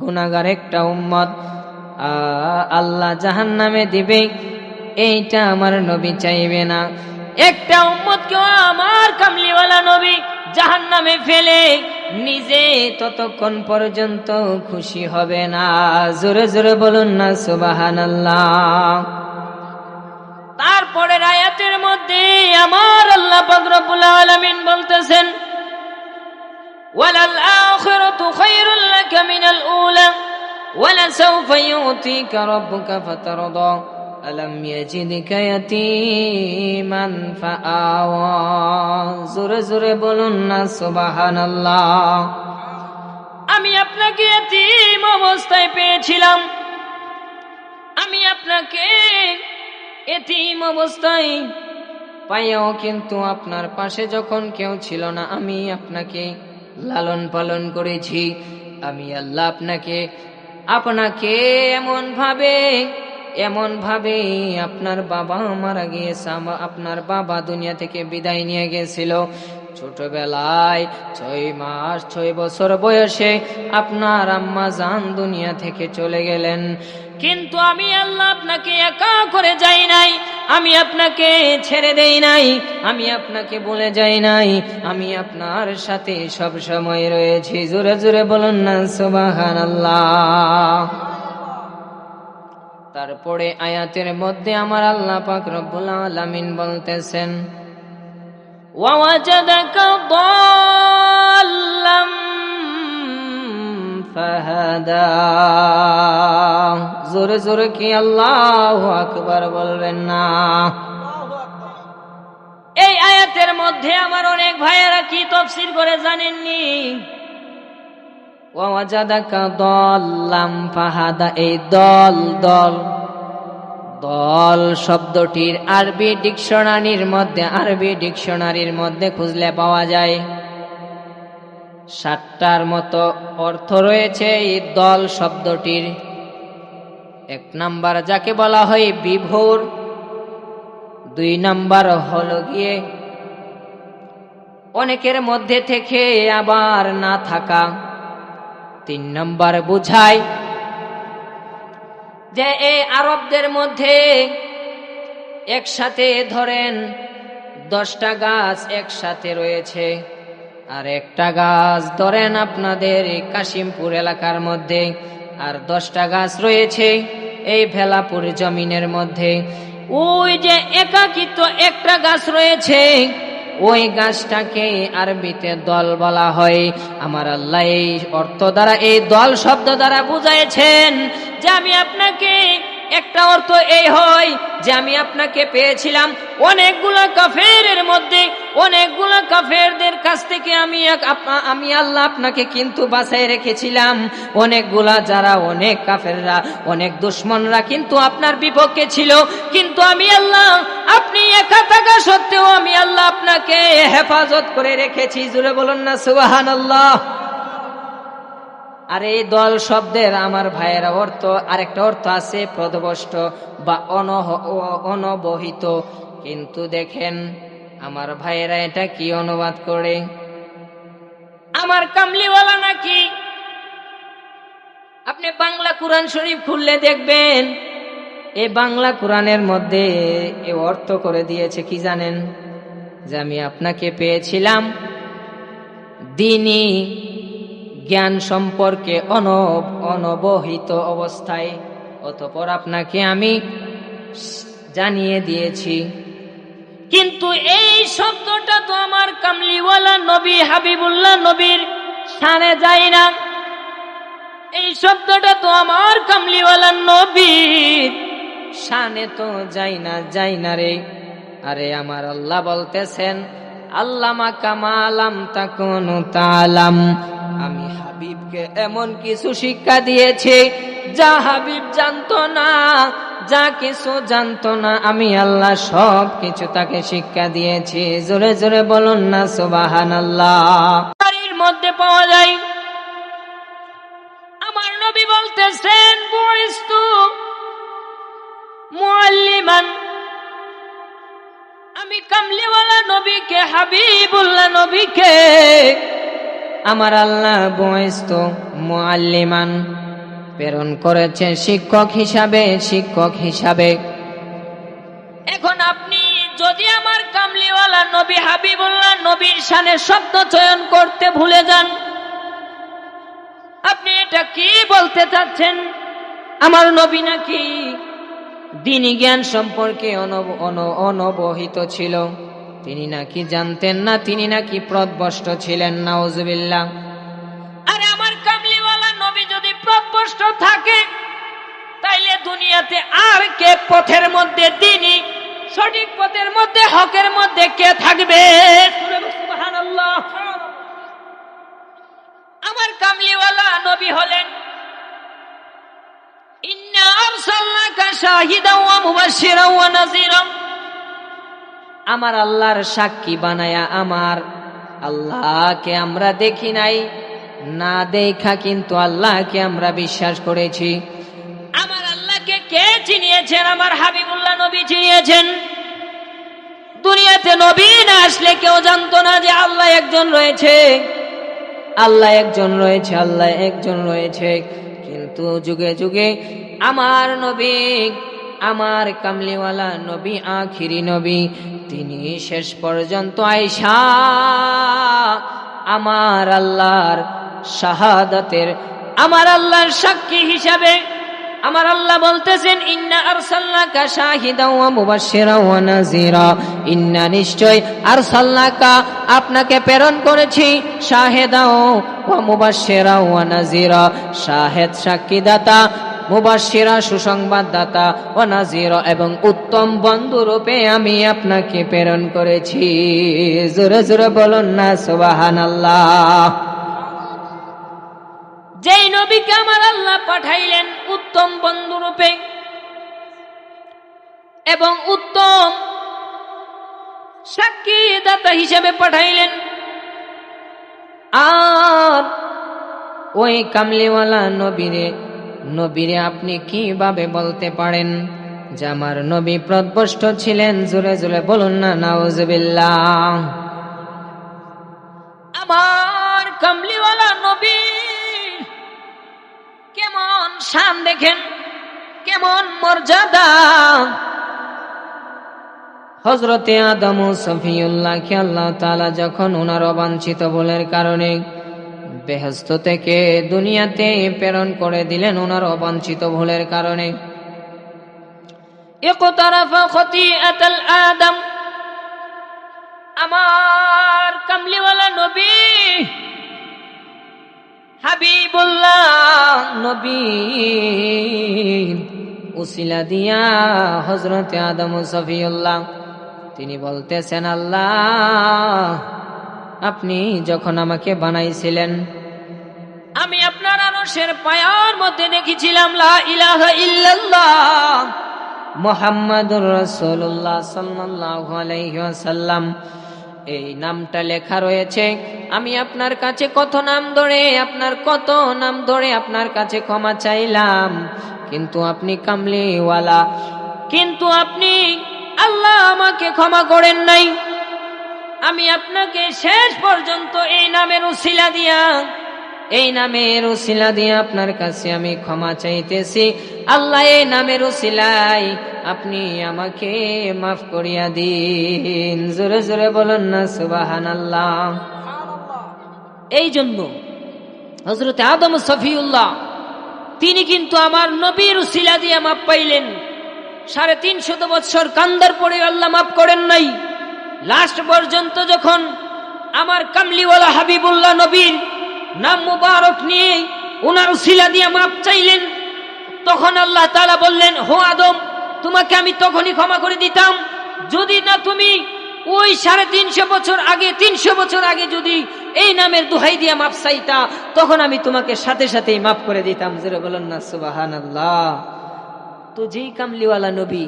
গুনাগার একটা উম্মত। আল্লাহ জাহান নামে দিবে, এইটা আমার নবী চাইবে না। একটা উম্মত কেউ আমার কামলিওয়ালা নবী জাহান নামে ফেলে, নিজে ততক্ষণ পর্যন্ত খুশি হবে না। জোরে জোরে বলুন না সুবাহান তারপরে আয়াতের মধ্যে আমার আল্লাহ পাক আলামিন বলতেছেন وللآخرة خير لك من الأولى ولسوف يؤتيك ربك فترضى ألم يجدك يتيما فآوى زر زر بلنا سبحان الله আমি আপনাকে এতিম অবস্থায় পেয়েছিলাম আমি আপনাকে এতিম অবস্থায় পাইয়াও কিন্তু আপনার পাশে যখন কেউ ছিল না আমি আপনাকে লালন পালন করেছি। আমি আল্লাহ আপনাকে আপনাকে এমন ভাবে এমন ভাবে আপনার বাবা মারা গিয়েছে আপনার বাবা দুনিয়া থেকে বিদায় নিয়ে গেছিল। ছোটবেলায় ছয় মাস, ছয় বছর বয়সে আপনার আম্মা জান দুনিয়া থেকে চলে গেলেন। কিন্তু আমি আল্লাহ আপনাকে একা করে যাই নাই, আমি আপনাকে ছেড়ে দেই নাই, আমি আপনাকে বলে যাই নাই, আমি আপনার সাথে সব সময় রয়েছি। জোরে জোরে বলুন না সুবাহান আল্লাহ তারপরে আয়াতের মধ্যে আমার আল্লাহ পাক রব্বুল আলামিন বলতেছেন ووجدك ضالا فهدى জোরে জোরে কি আল্লাহ আকবার বলবেন না এই আয়াতের মধ্যে আমার অনেক ভাইয়েরা কি তফসির করে জানেননি ওয়াজাদাকা দল্লাম ফাহাদা এই দল দল দল শব্দটির আরবি ডিকশনারির মধ্যে, আরবি ডিকশনারির মধ্যে খুঁজলে পাওয়া যায়। সাতটার মতো অর্থ রয়েছে এই দল শব্দটির। এক নাম্বার যাকে বলা হয় বিভোর, দুই নাম্বার হল গিয়ে অনেকের মধ্যে থেকে আবার না থাকা, তিন নাম্বার বুঝায় যে এই আরবদের মধ্যে একসাথে ধরেন দশটা গাছ একসাথে রয়েছে, আর একটা গাছ ধরেন আপনাদের এই কাশিমপুর এলাকার মধ্যে, আর দশটা গাছ রয়েছে এই ভেলাপুর জমিনের মধ্যে। ওই যে একাকিত্ব একটা গাছ রয়েছে ওই গাছটাকে আরবিতে দল বলা হয়। আমার আল্লাহ এই অর্থ দ্বারা, এই দল শব্দ দ্বারা বুঝাইছেন যে আমি আপনাকে একটা অর্থ এই হয় যে আমি আপনাকে পেয়েছিলাম অনেকগুলা কাফেরের মধ্যে, অনেকগুলা কাফেরদের কাছ থেকে আমি আমি আল্লাহ আপনাকে কিন্তু বাঁচাই রেখেছিলাম। অনেকগুলা যারা অনেক কাফেররা, অনেক দুশ্মনরা কিন্তু আপনার বিপক্ষে ছিল। কিন্তু আমি আল্লাহ, আপনি একা থাকা সত্ত্বেও আমি আল্লাহ আপনাকে হেফাজত করে রেখেছি। জুড়ে বলুন না সুবাহান আল্লাহ আর এই দল শব্দের আমার ভাইয়েরা অর্থ, আরেকটা অর্থ আছে প্রদবষ্ট বা অনহ অনবহিত। কিন্তু দেখেন, আমার ভাইয়েরা এটা কি অনুবাদ করে? আমার কামলিওয়ালা নাকি? আপনি বাংলা কোরআন শরীফ খুললে দেখবেন, এ বাংলা কোরআনের মধ্যে এ অর্থ করে দিয়েছে, কি জানেন? যে আমি আপনাকে পেয়েছিলাম, দিনই জ্ঞান সম্পর্কে অনব, অনবহিত অবস্থায়। অতপর আপনাকে আমি জানিয়ে দিয়েছি। কিন্তু এই শব্দটা তো আমার কামলিওয়ালা নবী, হাবিবুল্লাহ নবীর সানে যায় না। এই শব্দটা তো আমার কামলিওয়ালা নবীর শানে তো যাই না যাই না রে। আরে আমার আল্লাহ বলতেছেন, আল্লামা কামালাম তাকুন তালাম আমি হাবিবকে এমন কিছু শিক্ষা দিয়েছি, যা হাবিব জানতো না, যা কিছু জানতো না। আমি আল্লাহ সব কিছু তাকে শিক্ষা দিয়েছি। জোরে জোরে বলুন না সুবাহান বাড়ির মধ্যে পাওয়া যায়, আমার নবী বলতেছেন বয়স্তু মুআল্লিমান। আমি কামলিওয়ালা নবীকে, হাবিবুল্লাহ নবীকে আমার আল্লাহ বয়স্ত মুআল্লিমান। প্রেরণ করেছে শিক্ষক হিসাবে শিক্ষক হিসাবে। এখন আপনি যদি আমার কামলিওয়ালা নবী হাবিবুল্লাহ নবীর শানে শব্দ চয়ন করতে ভুলে যান, আপনি এটা কি বলতে চাচ্ছেন? আমার নবী নাকি দিনী জ্ঞান সম্পর্কে অনব- অন- অনবহিত ছিল। তিনি নাকি জানতেন না, তিনি নাকি প্রদবষ্ট ছিলেন, নাউজুবিল্লাহ। আরে আমার কামলিওয়ালা নবী যদি প্রদবষ্ট থাকে, তাইলে দুনিয়াতে আর কে পথের মধ্যে, তিনি সঠিক পথের মধ্যে, হকের মধ্যে কে থাকবে? আমার কামলিওয়ালা নবী হলেন, ইন্না আরসালনাকা শাহিদাও ওয়া মুবাশশিরাও ওয়া নাযীরা আমার আল্লাহর সাক্ষী বানায়া আমার। আল্লাহকে আমরা দেখি নাই, না দেখা কিন্তু আল্লাহকে আমরা বিশ্বাস করেছি। আমার আল্লাহকে কে চিনিয়েছেন? আমার হাবিবুল্লাহ নবী চিনিয়েছেন। দুনিয়াতে নবী না আসলে কেউ জানতো না যে আল্লাহ একজন রয়েছে। আল্লাহ একজন রয়েছে, আল্লাহ একজন রয়েছে। কিন্তু যুগে যুগে আমার নবী আমার কামলিওয়ালা নবী, আখিরি নবী, তিনি শেষ পর্যন্ত আইসা আমার আল্লাহর শাহাদাতের, আমার আল্লাহর সাক্ষী হিসাবে, আমার আল্লাহ বলতেছেন, ইন্না আরসালনাকা শাহিদাও ওয়া মুবাশশিরাও ওয়া নাযীরা। ইন্না নিশ্চয় আরসালনাকা আপনাকে প্রেরণ করেছি, শাহিদাও ওয়া মুবাশশিরাও ওয়া নাযীরা। শাহেদ সাক্ষীদাতা মুবাশশিরা, সুসংবাদদাতা ও নাজিরা, এবং উত্তম বন্ধু রূপে আমি আপনাকে প্রেরণ করেছি। জোরে জোরে বলুন না, সুবহানাল্লাহ। যেই নবীকে আমার আল্লাহ পাঠাইলেন উত্তম বন্ধু রূপে এবং উত্তম সাক্ষী দাতা হিসেবে পাঠাইলেন, আর ওই কামলিওয়ালা নবীরে নবীরে আপনি কীভাবে বলতে পারেন? যে আমার নবী প্রদপষ্ট ছিলেন, জোরে জোরে বলুন না, নাউজুবিল্লাহ। আমার কামলিওয়ালা নবী, কেমন শান দেখেন, কেমন মর্যাদা। হজরতে আদম ও সফিউল্লাহকে আল্লাহ তাআলা যখন ওনার অবাঞ্ছিত বলের কারণে বেহস্ত থেকে দুনিয়াতে প্রেরণ করে দিলেন ওনার অবাঞ্ছিত ভুলের কারণে। আদম। আমার কামলিওয়ালা নবী। হাবিবুল্লাহ নবী। উসিলা দিয়া হজরত আদম সফি তিনি বলতেছেন, আল্লাহ আপনি যখন আমাকে বানাইছিলেন, আমি আপনার আরশের পায়ার মধ্যে দেখেছিলাম, লা ইলাহা ইল্লাল্লাহ, মুহাম্মাদুর রাসূলুল্লাহ সাল্লাল্লাহু আলাইহি ওয়াসাল্লাম। এই নামটা লেখা রয়েছে, আমি আপনার কাছে কত নাম ধরে, আপনার কত নাম ধরে আপনার কাছে ক্ষমা চাইলাম। কিন্তু আপনি কামলিওয়ালা, কিন্তু আপনি আল্লাহ আমাকে ক্ষমা করেন নাই। আমি আপনাকে শেষ পর্যন্ত এই নামের উসিলা দিয়া, এই নামের উসিলা দিয়ে আপনার কাছে আমি ক্ষমা চাইতেছি। আল্লাহ, এই নামের উসিলাই আপনি আমাকে মাফ করিয়া দিন। জোরে জোরে বলুন না সুবাহান আল্লাহ এই জন্য হজরত আদম সফিউল্লাহ, তিনি কিন্তু আমার নবীর উসিলা দিয়ে মাপ পাইলেন। সাড়ে তিনশত বৎসর কান্দার পরে আল্লাহ মাফ করেন নাই। লাস্ট পর্যন্ত যখন আমার কামলিওয়ালা হাবিবুল্লাহ নবীর নাম মুবারক নিয়ে ওনার শিলা দিয়ে মাপ চাইলেন, তখন আল্লাহ তালা বললেন হো আদম, তোমাকে আমি তখনই ক্ষমা করে দিতাম। যদি না তুমি ওই সাড়ে তিনশো বছর আগে, তিনশো বছর আগে যদি এই নামের দোহাই দিয়ে মাপ চাইতা, তখন আমি তোমাকে সাথে সাথেই মাফ করে দিতাম। যেটা বলেন না সুবাহান আল্লাহ তো যেই কামলিওয়ালা নবী,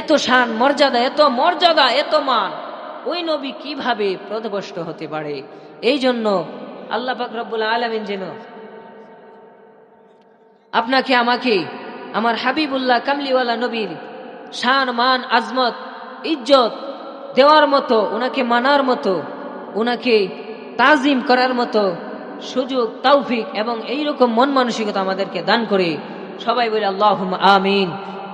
এত শান, মর্যাদা, এত মর্যাদা, এত মান ওই নবী কীভাবে প্রদবষ্ট হতে পারে? এই জন্য আল্লাহ পাক রব্বুল আলমিন যেন আপনাকে, আমাকে, আমার হাবিবুল্লাহ কামলিওয়ালা নবীর শান, মান, আজমত, ইজ্জত দেওয়ার মতো, ওনাকে মানার মতো, ওনাকে তাজিম করার মতো সুযোগ, তৌফিক এবং এইরকম মন মানসিকতা আমাদেরকে দান করে সবাই বলে আল্লাহ আমিন।